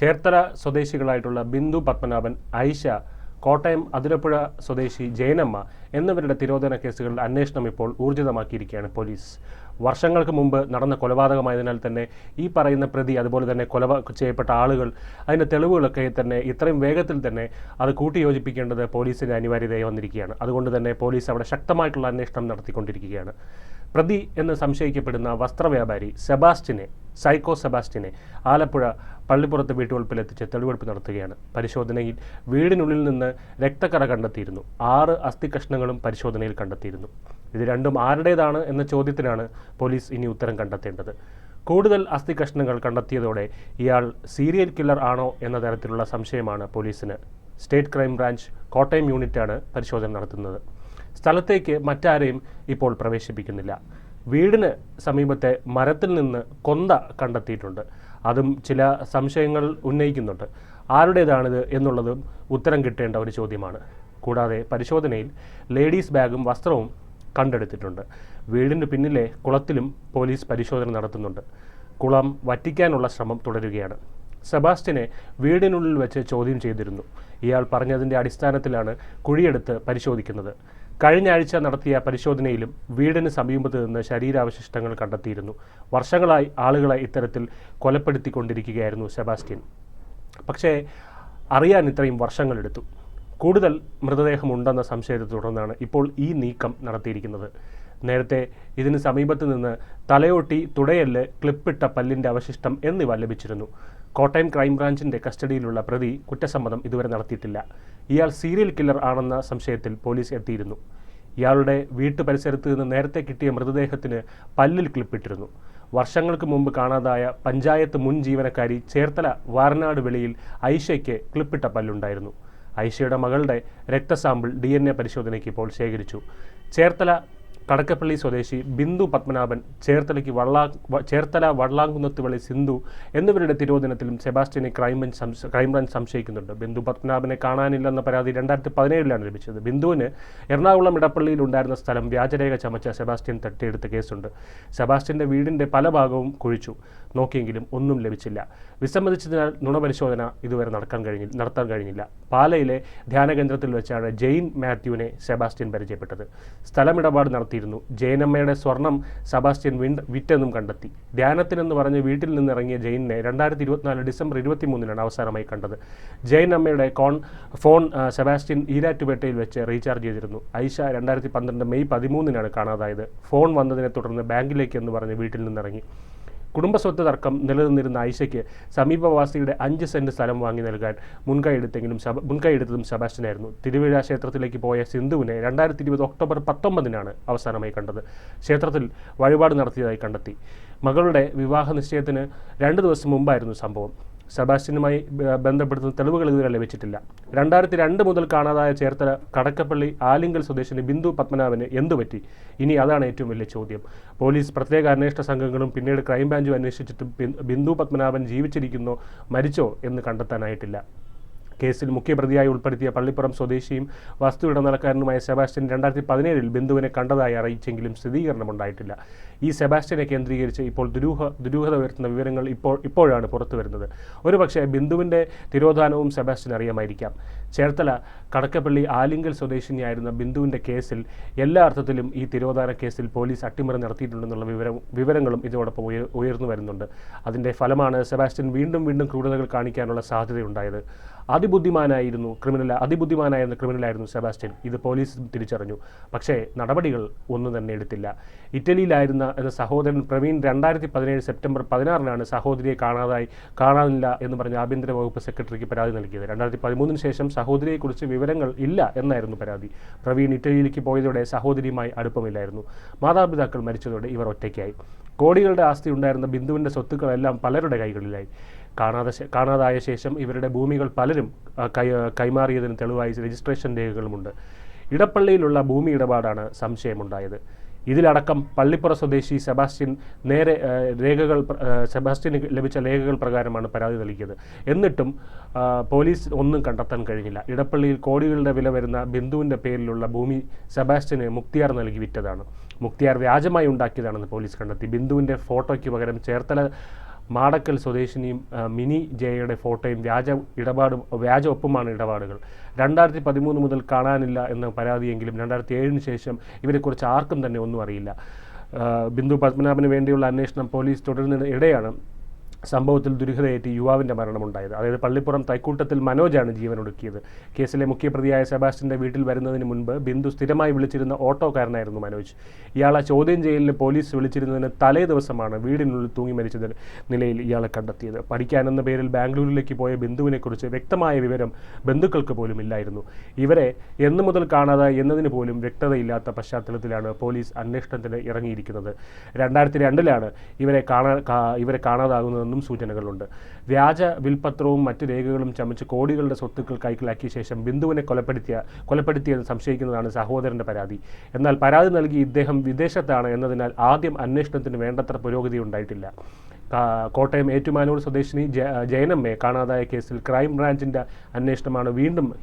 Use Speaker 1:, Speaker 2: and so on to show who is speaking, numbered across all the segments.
Speaker 1: ചേർത്തല സ്വദേശികളായിട്ടുള്ള ബിന്ദു പത്മനാഭൻ ഐഷ കോട്ടയം അതിരപ്പുഴ സ്വദേശി ജയനമ്മ എന്നിവരുടെ തിരോധന കേസുകളിൽ അന്വേഷണം ഇപ്പോൾ ഊർജിതമാക്കിയിരിക്കുകയാണ് പോലീസ്. വർഷങ്ങൾക്ക് മുമ്പ് നടന്ന കൊലപാതകമായതിനാൽ തന്നെ ഈ പറയുന്ന പ്രതി അതുപോലെ തന്നെ കൊല ചെയ്യപ്പെട്ട ആളുകൾ അതിന്റെ തെളിവുകളൊക്കെ തന്നെ ഇത്രയും വേഗത്തിൽ തന്നെ അത് കൂട്ടിയോജിപ്പിക്കേണ്ടത് പോലീസിന്റെ അനിവാര്യതയായി വന്നിരിക്കുകയാണ്. അതുകൊണ്ട് തന്നെ പോലീസ് അവിടെ ശക്തമായിട്ടുള്ള അന്വേഷണം നടത്തിക്കൊണ്ടിരിക്കുകയാണ്. പ്രതി എന്ന് സംശയിക്കപ്പെടുന്ന വസ്ത്രവ്യാപാരി സെബാസ്റ്റിനെ സൈക്കോ സെബാസ്റ്റിനെ ആലപ്പുഴ പള്ളിപ്പുറത്ത് വീട്ടുവളപ്പിലെത്തിച്ച് തെളിവെടുപ്പ് നടത്തുകയാണ്. പരിശോധനയിൽ വീടിനുള്ളിൽ നിന്ന് രക്തക്കറ കണ്ടെത്തിയിരുന്നു. ആറ് അസ്ഥികഷ്ണങ്ങളും പരിശോധനയിൽ കണ്ടെത്തിയിരുന്നു. ഇത് രണ്ടും ആരുടേതാണ് എന്ന ചോദ്യത്തിനാണ് പോലീസ് ഇനി ഉത്തരം കണ്ടെത്തേണ്ടത്. കൂടുതൽ അസ്ഥി കഷ്ണങ്ങൾ കണ്ടെത്തിയതോടെ ഇയാൾ സീരിയൽ കില്ലർ ആണോ എന്ന തരത്തിലുള്ള സംശയമാണ് പോലീസിന്. സ്റ്റേറ്റ് ക്രൈം ബ്രാഞ്ച് കോട്ടയം യൂണിറ്റാണ് പരിശോധന നടത്തുന്നത്. സ്ഥലത്തേക്ക് മറ്റാരെയും ഇപ്പോൾ പ്രവേശിപ്പിക്കുന്നില്ല. വീടിന് സമീപത്തെ മരത്തിൽ നിന്ന് കൊന്ത കണ്ടെത്തിയിട്ടുണ്ട്. അതും ചില സംശയങ്ങൾ ഉന്നയിക്കുന്നുണ്ട്. ആരുടേതാണിത് എന്നുള്ളതും ഉത്തരം കിട്ടേണ്ട ഒരു ചോദ്യമാണ്. കൂടാതെ പരിശോധനയിൽ ലേഡീസ് ബാഗും വസ്ത്രവും കണ്ടെടുത്തിട്ടുണ്ട്. വീടിന് പിന്നിലെ കുളത്തിലും പോലീസ് പരിശോധന നടത്തുന്നുണ്ട്. കുളം വറ്റിക്കാനുള്ള ശ്രമം തുടരുകയാണ്. സെബാസ്റ്റ്യനെ വീടിനുള്ളിൽ വെച്ച് ചോദ്യം ചെയ്തിരുന്നു. ഇയാൾ പറഞ്ഞതിന്റെ അടിസ്ഥാനത്തിലാണ് കുഴിയെടുത്ത് പരിശോധിക്കുന്നത്. കഴിഞ്ഞ ആഴ്ച നടത്തിയ പരിശോധനയിലും വീടിന് സമീപത്ത് നിന്ന് ശരീരാവശിഷ്ടങ്ങൾ കണ്ടെത്തിയിരുന്നു. വർഷങ്ങളായി ആളുകളെ ഇത്തരത്തിൽ കൊലപ്പെടുത്തിക്കൊണ്ടിരിക്കുകയായിരുന്നു സെബാസ്റ്റ്യൻ. പക്ഷേ അറിയാൻ ഇത്രയും വർഷങ്ങളെടുത്തു. കൂടുതൽ മൃതദേഹമുണ്ടെന്ന സംശയത്തെ തുടർന്നാണ് ഇപ്പോൾ ഈ നീക്കം നടത്തിയിരിക്കുന്നത്. നേരത്തെ ഇതിന് സമീപത്ത് നിന്ന് തലയോട്ടി തുടയല്ല് ക്ലിപ്പിട്ട പല്ലിന്റെ അവശിഷ്ടം എന്നിവ ലഭിച്ചിരുന്നു. കോട്ടയം ക്രൈംബ്രാഞ്ചിന്റെ കസ്റ്റഡിയിലുള്ള പ്രതി കുറ്റസമ്മതം ഇതുവരെ നടത്തിയിട്ടില്ല. ഇയാൾ സീരിയൽ കില്ലർ ആണെന്ന സംശയത്തിൽ പോലീസ് എത്തിയിരുന്നു. ഇയാളുടെ വീട്ടു പരിസരത്ത് നിന്ന് നേരത്തെ കിട്ടിയ മൃതദേഹത്തിന് പല്ലിൽ ക്ലിപ്പിട്ടിരുന്നു. വർഷങ്ങൾക്ക് മുമ്പ് കാണാതായ പഞ്ചായത്ത് മുൻ ജീവനക്കാരി ചേർത്തല വാരനാട് വെളിയിൽ ഐഷയ്ക്ക് ക്ലിപ്പിട്ട പല്ലുണ്ടായിരുന്നു. ഐഷയുടെ മകളുടെ രക്തസാമ്പിൾ ഡി പരിശോധനയ്ക്ക് ഇപ്പോൾ ശേഖരിച്ചു. ചേർത്തല കടക്കപ്പള്ളി സ്വദേശി ബിന്ദു പത്മനാഭൻ ചേർത്തലയ്ക്ക് വള്ളാ ചേർത്തല വള്ളാങ്കുന്നത്ത് വളി സിന്ധു എന്നിവരുടെ തിരോധനത്തിലും സെബാസ്റ്റ്യനെ ക്രൈംബ്രാഞ്ച് ക്രൈംബ്രാഞ്ച് സംശയിക്കുന്നുണ്ട്. ബിന്ദു പത്മനാഭനെ കാണാനില്ലെന്ന പരാതി രണ്ടായിരത്തി പതിനേഴിലാണ് ലഭിച്ചത്. ബിന്ദുവിന് എറണാകുളം ഇടപ്പള്ളിയിൽ ഉണ്ടായിരുന്ന സ്ഥലം വ്യാജരേഖ ചമച്ച സെബാസ്റ്റ്യൻ തട്ടിയെടുത്ത കേസുണ്ട്. സെബാസ്റ്റ്യന്റെ വീടിന്റെ പല ഭാഗവും കുഴിച്ചു. നോക്കിയെങ്കിലും ഒന്നും ലഭിച്ചില്ല. വിസമ്മതിച്ചതിനാൽ നുണപരിശോധന ഇതുവരെ നടക്കാൻ കഴിഞ്ഞി നടത്താൻ കഴിഞ്ഞില്ല. പാലയിലെ ധ്യാനകേന്ദ്രത്തിൽ വെച്ചാണ് ജെയിൻ മാത്യുവിനെ സെബാസ്റ്റ്യൻ പരിചയപ്പെട്ടത്. സ്ഥലമിടപാട് നടത്തിയിരുന്നു ജയനമ്മയുടെ സ്വർണം സെബാസ്റ്റ്യൻ വിണ്ട് വിറ്റെന്നും കണ്ടെത്തി. ധ്യാനത്തിനെന്ന് പറഞ്ഞ് വീട്ടിൽ നിന്നിറങ്ങിയ ജയിനെ രണ്ടായിരത്തി ഇരുപത്തിനാല് ഡിസംബർ ഇരുപത്തി മൂന്നിനാണ് അവസാനമായി കണ്ടത്. ജയനമ്മയുടെ കോൺ ഫോൺ സെബാസ്റ്റ്യൻ ഈരാറ്റുപേട്ടയിൽ വെച്ച് റീചാർജ് ചെയ്തിരുന്നു. ഐഷ രണ്ടായിരത്തി പന്ത്രണ്ട് മെയ് പതിമൂന്നിനാണ് കാണാതായത്. ഫോൺ വന്നതിനെ തുടർന്ന് ബാങ്കിലേക്ക് എന്ന് പറഞ്ഞ് വീട്ടിൽ നിന്നിറങ്ങി. കുടുംബസ്വത്ത് തർക്കം നിലനിന്നിരുന്ന ഐഷയ്ക്ക് സമീപവാസിയുടെ അഞ്ച് സെന്റ് സ്ഥലം വാങ്ങി നൽകാൻ മുൻകൈയെടുത്തെങ്കിലും ശബ മുൻകൈയെടുത്തതും സെബാസ്റ്റ്യനായിരുന്നു തിരുവിഴ ക്ഷേത്രത്തിലേക്ക് പോയ സിന്ധുവിനെ രണ്ടായിരത്തി ഇരുപത് ഒക്ടോബർ പത്തൊമ്പതിനാണ് അവസാനമായി കണ്ടത്. ക്ഷേത്രത്തിൽ വഴിപാട് നടത്തിയതായി കണ്ടെത്തി. മകളുടെ വിവാഹ നിശ്ചയത്തിന് രണ്ട് ദിവസം മുമ്പായിരുന്നു സംഭവം. സെബാസ്റ്റ്യനുമായി ബന്ധപ്പെടുത്തുന്ന തെളിവുകൾ ഇതുവരെ ലഭിച്ചിട്ടില്ല. രണ്ടായിരത്തി രണ്ട് മുതൽ കാണാതായ ചേർത്തല കടക്കപ്പള്ളി ആലിങ്കൽ സ്വദേശിനി ബിന്ദു പത്മനാഭന് എന്തുപറ്റി ഇനി അതാണ് ഏറ്റവും വലിയ ചോദ്യം. പോലീസ് പ്രത്യേക അന്വേഷണ സംഘങ്ങളും പിന്നീട് ക്രൈംബ്രാഞ്ചും അന്വേഷിച്ചിട്ടും ബിന്ദു പത്മനാഭൻ ജീവിച്ചിരിക്കുന്നോ മരിച്ചോ എന്ന് കണ്ടെത്താനായിട്ടില്ല. കേസിൽ മുഖ്യപ്രതിയായി ഉൾപ്പെടുത്തിയ പള്ളിപ്പുറം സ്വദേശിയും വസ്തു ഇടനിലക്കാരനുമായ സെബാസ്റ്റ്യൻ രണ്ടായിരത്തി പതിനേഴിൽ ബിന്ദുവിനെ കണ്ടതായി അറിയിച്ചെങ്കിലും സ്ഥിരീകരണമുണ്ടായിട്ടില്ല. ഈ സെബാസ്റ്റ്യനെ കേന്ദ്രീകരിച്ച് ഇപ്പോൾ ദുരൂഹ ദുരൂഹത ഉയർത്തുന്ന വിവരങ്ങൾ ഇപ്പോൾ ഇപ്പോഴാണ് പുറത്തു വരുന്നത്. ഒരുപക്ഷെ ബിന്ദുവിന്റെ തിരോധാനവും സെബാസ്റ്റ്യൻ അറിയാമായിരിക്കാം. ചേർത്തല കടക്കപ്പള്ളി ആലിങ്കൽ സ്വദേശിനിയായിരുന്ന ബിന്ദുവിന്റെ കേസിൽ എല്ലാ അർത്ഥത്തിലും ഈ തിരോധാന കേസിൽ പോലീസ് അട്ടിമറി നടത്തിയിട്ടുണ്ടെന്നുള്ള വിവരം വിവരങ്ങളും ഇതോടൊപ്പം ഉയർ ഉയർന്നു വരുന്നുണ്ട്. അതിന്റെ ഫലമാണ് സെബാസ്റ്റ്യൻ വീണ്ടും വീണ്ടും ക്രൂരതകൾ കാണിക്കാനുള്ള സാധ്യതയുണ്ടായത്. അതിബുദ്ധിമാനായിരുന്നു ക്രിമിനൽ അതിബുദ്ധിമാനായിരുന്ന ക്രിമിനലായിരുന്നു സെബാസ്റ്റ്യൻ. ഇത് പോലീസ് തിരിച്ചറിഞ്ഞു. പക്ഷേ നടപടികൾ ഒന്നും തന്നെ എടുത്തില്ല. ഇറ്റലിയിലായിരുന്ന എന്ന സഹോദരൻ പ്രവീൺ രണ്ടായിരത്തി പതിനേഴ് സെപ്റ്റംബർ പതിനാറിനാണ് സഹോദരിയെ കാണാതായി കാണാനില്ല എന്ന് പറഞ്ഞ് ആഭ്യന്തര വകുപ്പ് സെക്രട്ടറിക്ക് പരാതി നൽകിയത്. രണ്ടായിരത്തി പതിമൂന്നിന് ശേഷം സഹോദരിയെക്കുറിച്ച് വിവരങ്ങൾ ഇല്ല എന്നായിരുന്നു പരാതി. പ്രവീൺ ഇറ്റലിയിലേക്ക് പോയതോടെ സഹോദരിയുമായി അടുപ്പമില്ലായിരുന്നു. മാതാപിതാക്കൾ മരിച്ചതോടെ ഇവർ ഒറ്റയ്ക്കായി. കോടികളുടെ ആസ്തി ഉണ്ടായിരുന്ന ബിന്ദുവിന്റെ സ്വത്തുക്കളെല്ലാം പലരുടെ കൈകളിലായി. കാണാതെ കാണാതായ ശേഷം ഇവരുടെ ഭൂമികൾ പലരും കൈ കൈമാറിയതിന് തെളിവായി രജിസ്ട്രേഷൻ രേഖകളുമുണ്ട്. ഇടപ്പള്ളിയിലുള്ള ഭൂമി ഇടപാടാണ് സംശയമുണ്ടായത്. ഇതിലടക്കം പള്ളിപ്പുറ സ്വദേശി സെബാസ്റ്റ്യൻ നേരെ രേഖകൾ സെബാസ്റ്റ്യന് ലഭിച്ച രേഖകൾ പ്രകാരമാണ് പരാതി നൽകിയത്. എന്നിട്ടും പോലീസ് ഒന്നും കണ്ടെത്താൻ കഴിഞ്ഞില്ല. ഇടപ്പള്ളിയിൽ കോടികളുടെ വില വരുന്ന ബിന്ദുവിന്റെ പേരിലുള്ള ഭൂമി സെബാസ്റ്റ്യന് മുക്തിയാർ നൽകി വിറ്റതാണ്. മുക്തിയാർ വ്യാജമായി ഉണ്ടാക്കിയതാണെന്ന് പോലീസ് കണ്ടെത്തി. ബിന്ദുവിന്റെ ഫോട്ടോയ്ക്ക് പകരം ചേർത്തല മാടക്കൽ സ്വദേശിനിയും മിനി ജയയുടെ ഫോട്ടോയും വ്യാജ ഇടപാട് വ്യാജ ഒപ്പുമാണ് ഇടപാടുകൾ. രണ്ടായിരത്തി പതിമൂന്ന് മുതൽ കാണാനില്ല എന്ന പരാതിയെങ്കിലും രണ്ടായിരത്തി ഏഴിന് ശേഷം ഇവരെക്കുറിച്ച് ആർക്കും തന്നെ ഒന്നും അറിയില്ല. ബിന്ദു പത്മനാഭന് വേണ്ടിയുള്ള അന്വേഷണം പോലീസ് തുടരുന്ന ഇടെയാണ് സംഭവത്തിൽ ദുരിതയേറ്റ് യുവാവിന്റെ മരണമുണ്ടായത്. അതായത് പള്ളിപ്പുറം തൈക്കൂട്ടത്തിൽ മനോജാണ് ജീവനൊടുക്കിയത് കേസിലെ മുഖ്യപ്രതിയായ സെബാസ്റ്റിന്റെ വീട്ടിൽ വരുന്നതിന് മുൻപ് ബിന്ദു സ്ഥിരമായി വിളിച്ചിരുന്ന ഓട്ടോക്കാരനായിരുന്നു മനോജ്. ഇയാളെ ചോദ്യം ചെയ്യലിന് പോലീസ് വിളിച്ചിരുന്നതിന് തലേ ദിവസമാണ് വീടിനുള്ളിൽ തൂങ്ങി മരിച്ച നിലയിൽ ഇയാളെ കണ്ടെത്തിയത്. പഠിക്കാനെന്ന പേരിൽ ബാംഗ്ലൂരിലേക്ക് പോയ ബിന്ദുവിനെക്കുറിച്ച് വ്യക്തമായ വിവരം ബന്ധുക്കൾക്ക് പോലും ഇല്ലായിരുന്നു. ഇവരെ എന്നു മുതൽ കാണാതെ എന്നതിന് പോലും വ്യക്തതയില്ലാത്ത പശ്ചാത്തലത്തിലാണ് പോലീസ് അന്വേഷണത്തിന് ഇറങ്ങിയിരിക്കുന്നത്. രണ്ടായിരത്തി രണ്ടിലാണ് ഇവരെ കാണാ ഇവരെ ഇവരെ കാണാതാകുന്നതെന്നും സൂചനകളുണ്ട്. വ്യാജ വിൽപത്രവും മറ്റു രേഖകളും ചമച്ച് കോടികളുടെ സ്വത്തുക്കൾ കൈക്കലാക്കിയ ശേഷം ബിന്ദുവിനെ കൊലപ്പെടുത്തിയ കൊലപ്പെടുത്തിയെന്ന് സംശയിക്കുന്നതാണ് സഹോദരന്റെ പരാതി. എന്നാൽ പരാതി നൽകി ഇദ്ദേഹം വിദേശത്താണ് എന്നതിനാൽ ആദ്യം അന്വേഷണത്തിന് വേണ്ടത്ര പുരോഗതി ഉണ്ടായിട്ടില്ല. കോട്ടയം ഏറ്റുമാനൂർ സ്വദേശിനി ജയ- ജയനമ്മയെ കാണാതായ കേസിൽ ക്രൈം ബ്രാഞ്ചിന്റെ അന്വേഷണമാണ് വീണ്ടും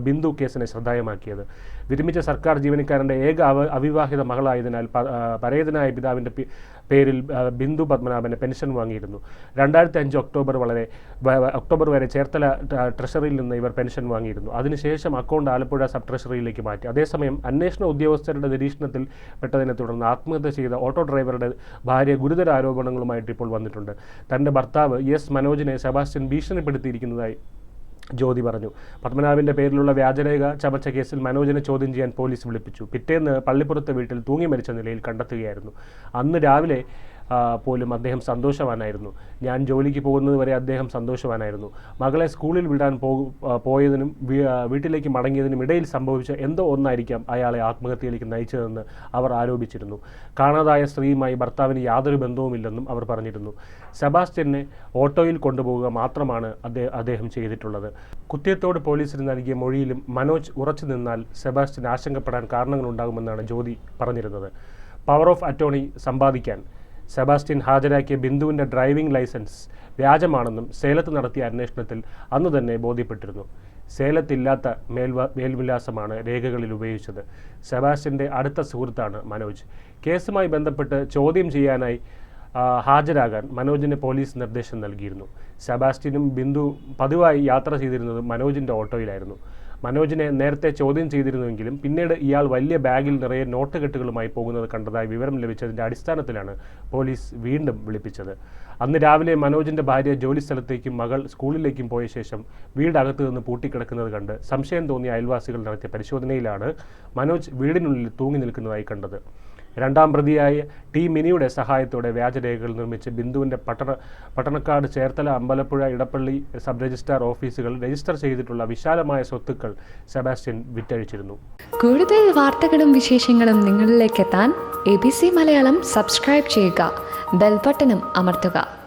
Speaker 1: ബിന്ദു കേസിനെ ശ്രദ്ധേയമാക്കിയത്. വിരമിച്ച സർക്കാർ ജീവനക്കാരന്റെ ഏക അവ അവിവാഹിത മകളായതിനാൽ പരേതനായ പിതാവിന്റെ പേരിൽ ബിന്ദു പത്മനാഭന് പെൻഷൻ വാങ്ങിയിരുന്നു. രണ്ടായിരത്തി അഞ്ച് ഒക്ടോബർ വളരെ ഒക്ടോബർ വരെ ചേർത്തല ട്രഷറിയിൽ നിന്ന് ഇവർ പെൻഷൻ വാങ്ങിയിരുന്നു. അതിനുശേഷം അക്കൗണ്ട് ആലപ്പുഴ സബ് ട്രഷറിയിലേക്ക് മാറ്റി. അതേസമയം അന്വേഷണ ഉദ്യോഗസ്ഥരുടെ നിരീക്ഷണത്തിൽ പെട്ടതിനെ തുടർന്ന് ആത്മഹത്യ ചെയ്ത ഓട്ടോ ഡ്രൈവറുടെ ഭാര്യ ഗുരുതര ആരോപണങ്ങളുമായിട്ട് ഇപ്പോൾ വന്നിട്ടുണ്ട്. തന്റെ ഭർത്താവ് എസ് മനോജിനെ സെബാസ്റ്റ്യൻ ഭീഷണിപ്പെടുത്തിയിരിക്കുന്നതായി ജ്യോതി പറഞ്ഞു. പത്മനാഭന്റെ പേരിലുള്ള വ്യാജരേഖ ചമച്ച കേസിൽ മനോജിനെ ചോദ്യം ചെയ്യാൻ പോലീസ് വിളിപ്പിച്ചു. പിറ്റേന്ന് പള്ളിപ്പുറത്തെ വീട്ടിൽ തൂങ്ങി മരിച്ച നിലയിൽ കണ്ടെത്തുകയായിരുന്നു. അന്ന് രാവിലെ പോലും അദ്ദേഹം സന്തോഷവാനായിരുന്നു. ഞാൻ ജോലിക്ക് പോകുന്നത് വരെ അദ്ദേഹം സന്തോഷവാനായിരുന്നു. മകളെ സ്കൂളിൽ വിടാൻ പോയതിനും വീട്ടിലേക്ക് മടങ്ങിയതിനും ഇടയിൽ സംഭവിച്ച എന്തോ ഒന്നായിരിക്കാം അയാളെ ആത്മഹത്യയിലേക്ക് നയിച്ചതെന്ന് അവർ ആരോപിച്ചിരുന്നു. കാണാതായ സ്ത്രീയുമായി ഭർത്താവിന് യാതൊരു ബന്ധവുമില്ലെന്നും അവർ പറഞ്ഞിരുന്നു. സെബാസ്റ്റ്യനെ ഓട്ടോയിൽ കൊണ്ടുപോകുക മാത്രമാണ് അദ്ദേഹം അദ്ദേഹം ചെയ്തിട്ടുള്ളത്. കുത്തിയത്തോട് പോലീസിന് നൽകിയ മൊഴിയിലും മനോജ് ഉറച്ചു നിന്നാൽ സെബാസ്റ്റ്യൻ ആശങ്കപ്പെടാൻ കാരണങ്ങളുണ്ടാകുമെന്നാണ് ജ്യോതി പറഞ്ഞിരുന്നത്. പവർ ഓഫ് അറ്റോണി സമ്പാദിക്കാൻ സെബാസ്റ്റ്യൻ ഹാജരാക്കിയ ബിന്ദുവിന്റെ ഡ്രൈവിംഗ് ലൈസൻസ് വ്യാജമാണെന്നും സേലത്ത് നടത്തിയ അന്വേഷണത്തിൽ അന്ന് തന്നെ ബോധ്യപ്പെട്ടിരുന്നു. സേലത്തില്ലാത്ത മേൽവ മേൽവിലാസമാണ് രേഖകളിൽ ഉപയോഗിച്ചത്. സെബാസ്റ്റ്യന്റെ അടുത്ത സുഹൃത്താണ് മനോജ്. കേസുമായി ബന്ധപ്പെട്ട് ചോദ്യം ചെയ്യാനായി ഹാജരാകാൻ മനോജിന് പോലീസ് നിർദ്ദേശം നൽകിയിരുന്നു. സെബാസ്റ്റ്യനും ബിന്ദു പതിവായി യാത്ര ചെയ്തിരുന്നത് മനോജിന്റെ ഓട്ടോയിലായിരുന്നു. മനോജിനെ നേരത്തെ ചോദ്യം ചെയ്തിരുന്നുവെങ്കിലും പിന്നീട് ഇയാൾ വലിയ ബാഗിൽ നിറയെ നോട്ട് കെട്ടുകളുമായി പോകുന്നത് കണ്ടതായി വിവരം ലഭിച്ചതിന്റെ അടിസ്ഥാനത്തിലാണ് പോലീസ് വീണ്ടും വിളിപ്പിച്ചത്. അന്ന് രാവിലെ മനോജിന്റെ ഭാര്യ ജോലി സ്ഥലത്തേക്കും മകൾ സ്കൂളിലേക്കും പോയ ശേഷം വീടകത്ത് നിന്ന് പൂട്ടിക്കിടക്കുന്നത് കണ്ട് സംശയം തോന്നിയ അയൽവാസികൾ നടത്തിയ പരിശോധനയിലാണ് മനോജ് വീടിനുള്ളിൽ തൂങ്ങി നിൽക്കുന്നതായി കണ്ടത്. രണ്ടാം പ്രതിയായ ടി മിനിയുടെ സഹായത്തോടെ വ്യാജരേഖകൾ നിർമ്മിച്ച് ബിന്ദുവിന്റെ പട്ടണ പട്ടണക്കാട് ചേർത്തല അമ്പലപ്പുഴ ഇടപ്പള്ളി സബ് രജിസ്ട്രാർ ഓഫീസുകൾ രജിസ്റ്റർ ചെയ്തിട്ടുള്ള വിശാലമായ സ്വത്തുക്കൾ സെബാസ്റ്റ്യൻ വിറ്റഴിച്ചിരുന്നു.
Speaker 2: കൂടുതൽ വാർത്തകളും വിശേഷങ്ങളും നിങ്ങളിലേക്ക് എത്താൻ A B C Malayalam subscribe ചെയ്യുക ബെൽബട്ടനും അമർത്തുക.